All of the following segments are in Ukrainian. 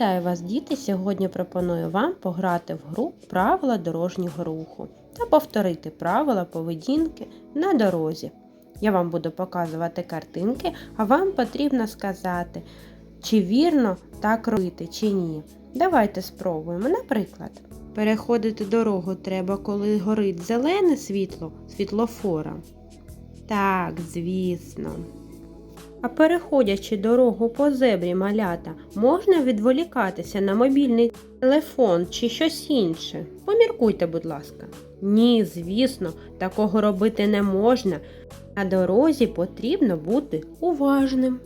Вітаю вас, діти! Сьогодні пропоную вам пограти в гру правила дорожнього руху та повторити правила поведінки на дорозі. Я вам буду показувати картинки, а вам потрібно сказати, чи вірно так робити, чи ні. Давайте спробуємо. Наприклад, переходити дорогу треба, коли горить зелене світло світлофора. Так, звісно. А переходячи дорогу по зебрі малята, можна відволікатися на мобільний телефон чи щось інше. Поміркуйте, будь ласка. Ні, звісно, такого робити не можна. На дорозі потрібно бути уважним.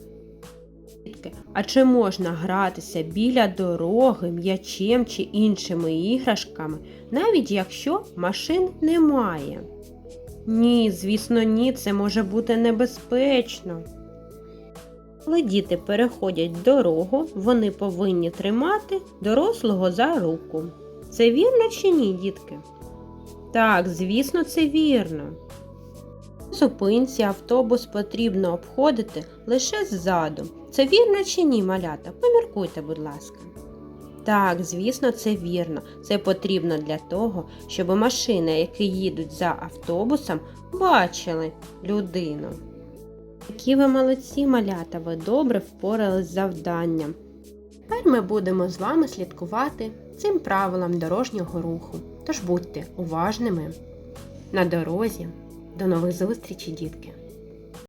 А чи можна гратися біля дороги м'ячем чи іншими іграшками, навіть якщо машин немає? Ні, звісно, ні, це може бути небезпечно. Коли діти переходять дорогу, вони повинні тримати дорослого за руку. Це вірно чи ні, дітки? Так, звісно, це вірно. Зупинці автобус потрібно обходити лише ззаду. Це вірно чи ні, малята? Поміркуйте, будь ласка. Так, звісно, це вірно. Це потрібно для того, щоб машини, які їдуть за автобусом, бачили людину. Які ви молодці, малята, ви добре впорались з завданням. Тепер ми будемо з вами слідкувати цим правилам дорожнього руху. Тож будьте уважними на дорозі. До нових зустрічей, дітки!